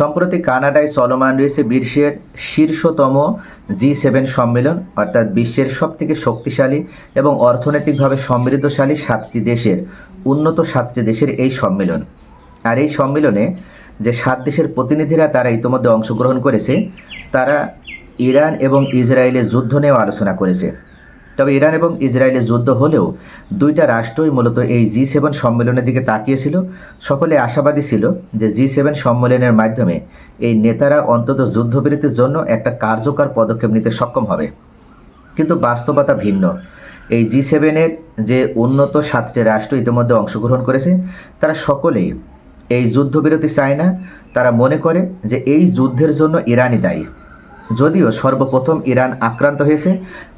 সম্প্রতি কানাডায় চলমান রয়েছে বিশ্বের শীর্ষতম জি সেভেন সম্মেলন, অর্থাৎ বিশ্বের সবথেকে শক্তিশালী এবং অর্থনৈতিকভাবে সমৃদ্ধশালী সাতটি দেশের, উন্নত সাতটি দেশের এই সম্মেলন। আর এই সম্মেলনে যে সাত দেশের প্রতিনিধিরা তারা ইতিমধ্যে অংশগ্রহণ করেছে, তারা ইরান এবং ইসরায়েলের যুদ্ধ নিয়েও আলোচনা করেছে। তবে ইরান এবং ইসরায়েলের যুদ্ধ হলেও দুইটা রাষ্ট্রই মূলত এই জি সেভেন সম্মেলনের দিকে তাকিয়েছিল। সকলে আশাবাদী ছিল যে জি সেভেন সম্মেলনের মাধ্যমে এই নেতারা অন্তত যুদ্ধবিরতির জন্য একটা কার্যকর পদক্ষেপ নিতে সক্ষম হবে। কিন্তু বাস্তবতা ভিন্ন। এই জি সেভেনের যে উন্নত সাতটি রাষ্ট্র ইতিমধ্যে অংশগ্রহণ করেছে, তারা সকলেই এই যুদ্ধবিরতি চায় না। তারা মনে করে যে এই যুদ্ধের জন্য ইরানই দায়ী। যদিও সর্বপ্রথম ইরান আক্রান্ত হয়েছে,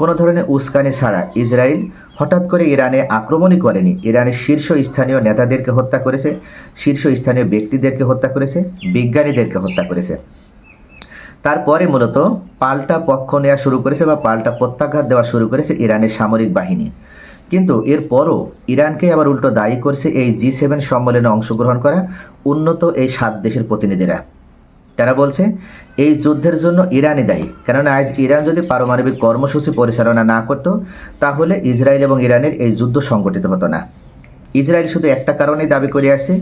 কোনো ধরনের উস্কানি ছাড়া ইসরায়েল হঠাৎ করে ইরানে আক্রমণই করেনি। ইরানের শীর্ষ স্থানীয় নেতাদেরকে হত্যা করেছে শীর্ষ স্থানীয় ব্যক্তিদেরকে হত্যা করেছে, বিজ্ঞানীদেরকে হত্যা করেছে। তারপরে মূলত পাল্টা পক্ষ নেওয়া শুরু করেছে বা পাল্টা প্রত্যাঘাত দেওয়া শুরু করেছে ইরানের সামরিক বাহিনী। কিন্তু এরপরও ইরানকে আবার উল্টো দায়ী করছে এই জি সেভেন সম্মেলনে অংশগ্রহণ করা উন্নত এই সাত দেশের প্রতিনিধিরা। তারা বলছে? এই যুদ্ধের জন্য ইরানই দায়ী। কেননা আজ ইরান যদি পারমাণবিক কর্মসূচি পরিচালনা না করত, তাহলে ইসরায়েল এবং ইরানের এই যুদ্ধ সংগঠিত হতো না। ইসরায়েল শুধু একটা কারণেই দাবি করে আসছে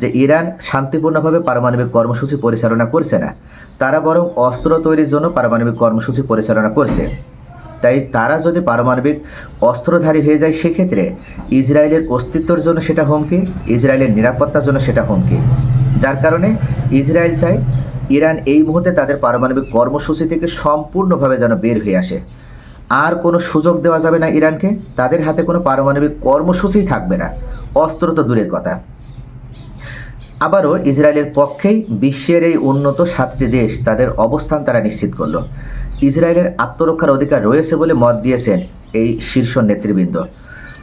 যে ইরান শান্তিপূর্ণভাবে পারমাণবিক কর্মসূচি পরিচালনা করছে না। তারা বরং অস্ত্র তৈরির জন্য পারমাণবিক কর্মসূচি পরিচালনা করছে। তাই তারা যদি পারমাণবিক অস্ত্রধারী হয়ে যায়, সেক্ষেত্রে ইসরায়েলের অস্তিত্বের জন্য সেটা হুমকি, ইসরায়েলের নিরাপত্তার জন্য সেটা হুমকি। যার কারণে ইসরায়েল চায় ইরান এই মুহূর্তে তাদের পারমাণবিক কর্মসূচি থেকে সম্পূর্ণভাবে যেন বের হয়ে আসে। আর কোনো সুযোগ দেওয়া যাবে না ইরানকে, তাদের হাতে কোনো পারমাণবিক কর্মসূচিই থাকবে না। অস্ত্র তো দূরের কথা। আবারও ইসরায়েলের পক্ষেই বিশ্বের এই উন্নত সাতটি দেশ তাদের অবস্থান তারা নিশ্চিত করল। ইসরায়েলের আত্মরক্ষার অধিকার রয়েছে বলে মত দিয়েছেন এই শীর্ষ নেতৃবৃন্দ।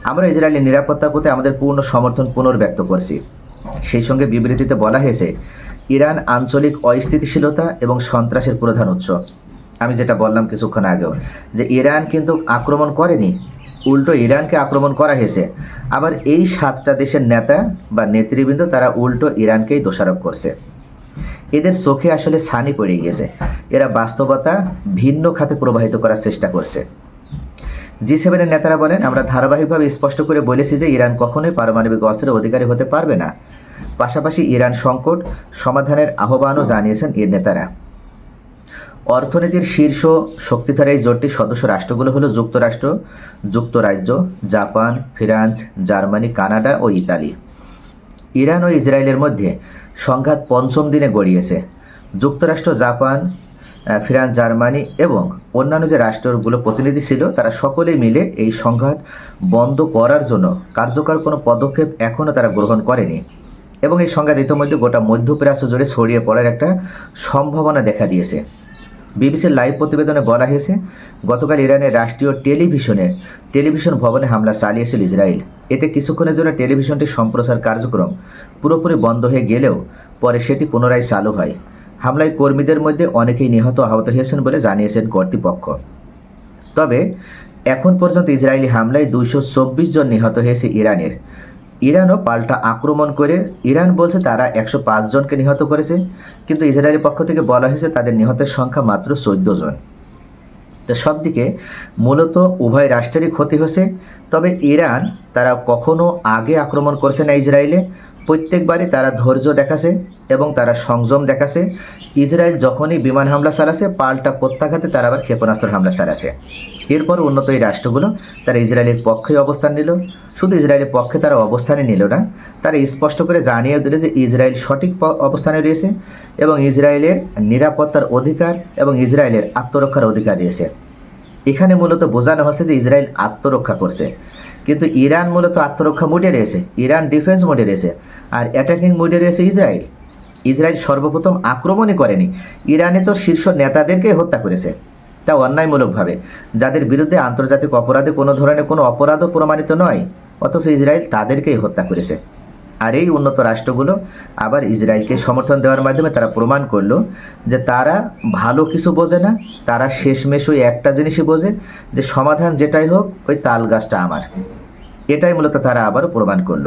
আমরা ইসরায়েলের নিরাপত্তার প্রতি আমাদের পূর্ণ সমর্থন পুনর্ব্যক্ত করছি। সেই সঙ্গে বিবৃতিতে বলা হয়েছে ইরান আঞ্চলিক অস্থিতিশীলতা এবং সন্ত্রাসের প্রধান উৎস। আমি যেটা বললাম কিছুক্ষণ আগেও, যে ইরান কিন্তু আক্রমণ করেনি। উল্টো ইরানকে আক্রমণ করা হয়েছে। আবার এই সাতটা দেশের নেতা বা নেতৃবৃন্দ তারা উল্টো ইরানকেই দোষারোপ করছে। এদের চোখে আসলে ছানি পড়ে গিয়েছে। এরা বাস্তবতা ভিন্ন খাতে প্রবাহিত করার চেষ্টা করছে। জি সেভেনের নেতারা বলেন, আমরা ধারাবাহিকভাবে স্পষ্ট করে বলেছি যে ইরান কখনোই পারমাণবিক অস্ত্রের অধিকারী হতে পারবে না। পাশাপাশি ইরান সংকট সমাধানের আহ্বানও জানিয়েছেন এর নেতারা। অর্থনীতির শীর্ষ শক্তিধর এই জোটটির সদস্য রাষ্ট্রগুলো হলো যুক্তরাষ্ট্র, যুক্তরাজ্য, জাপান, ফ্রান্স, জার্মানি, কানাডা ও ইতালি। ইরান ও ইসরায়েলের মধ্যে সংঘাত পঞ্চম দিনে গড়িয়েছে। যুক্তরাষ্ট্র, জাপান ফ্রান্স জার্মানি এবং অন্যান্য যে রাষ্ট্রগুলো প্রতিনিধি ছিল, তারা সকলে মিলে এই সংঘাত বন্ধ করার জন্য কার্যকর কোনো পদক্ষেপ এখনও তারা গ্রহণ করেনি। এবং এই সংঘাত ইতিমধ্যে গোটা মধ্যপ্রাচ্য জুড়ে ছড়িয়ে পড়ার একটা সম্ভাবনা দেখা দিয়েছে। বিবিসির লাইভ প্রতিবেদনে বলা হয়েছে, গতকাল ইরানের রাষ্ট্রীয় টেলিভিশনে টেলিভিশন ভবনে হামলা চালিয়েছিল ইসরায়েল। এতে কিছুক্ষণের জন্য টেলিভিশনটির সম্প্রচার কার্যক্রম পুরোপুরি বন্ধ হয়ে গেলেও পরে সেটি পুনরায় চালু হয়। হামলায় কর্মীদের মধ্যে অনেকেই নিহত আহত হয়েছেন বলে জানিয়েছেন কর্তৃপক্ষ। তবে এখন পর্যন্ত ইসরায়েলি হামলায় দুইশো চব্বিশ জন নিহত হয়েছে ইরানের। ইরানও পাল্টা আক্রমণ করে, ইরান বলছে তারা একশো পাঁচ জনকে নিহত করেছে, কিন্তু ইসরায়েলের পক্ষ থেকে বলা হয়েছে তাদের নিহতের সংখ্যা মাত্র চোদ্দ জন। তো সব দিকে মূলত উভয় রাষ্ট্রেরই ক্ষতি হয়েছে, তবে ইরান তারা কখনো আগে আক্রমণ করছে না ইসরায়েলে প্রত্যেকবারই তারা ধৈর্য দেখাছে এবং তারা সংযম দেখাছে। ইসরায়েল যখনই বিমান হামলা চালাছে, পাল্টা প্রত্যাঘাতে তারা আবার ক্ষেপণাস্ত্র হামলা চালাছে। এরপর উন্নত এই রাষ্ট্রগুলো তারা ইসরায়েলের পক্ষে অবস্থান নিল। শুধু ইসরায়েলের পক্ষে তারা অবস্থানে নিল না, তারা স্পষ্ট করে জানিয়ে দিল যে ইসরায়েল সঠিক অবস্থানে রয়েছে এবং ইসরায়েলের নিরাপত্তার অধিকার এবং ইসরায়েলের আত্মরক্ষার অধিকার রয়েছে। এখানে মূলত বোঝানো হচ্ছে যে ইসরায়েল আত্মরক্ষা করছে। কিন্তু ইরান মূলত আত্মরক্ষা মোডে রয়েছে, ইরান ডিফেন্স মোডে রয়েছে। আর অ্যাটাকিং মোডে রয়েছে ইসরায়েল। ইসরায়েল সর্বপ্রথম আক্রমণই করেনি। ইরানে তো শীর্ষ নেতাদেরকে হত্যা করেছে। তা অন্যায়মূলকভাবে। যাদের বিরুদ্ধে আন্তর্জাতিক অপরাধে কোনো ধরনের কোনো অপরাধও প্রমাণিত নয়, অথচ ইসরায়েল তাদেরকেই হত্যা করেছে। আর এই উন্নত রাষ্ট্রগুলো আবার ইসরায়েলকে সমর্থন দেওয়ার মাধ্যমে তারা প্রমাণ করল যে তারা ভালো কিছু বোঝে না, তারা শেষমেশ ওই একটা জিনিসই বোঝে, যে সমাধান যেটাই হোক, ওই তাল গাছটা আমার। এটাই মূলত তারা আবারও প্রমাণ করল।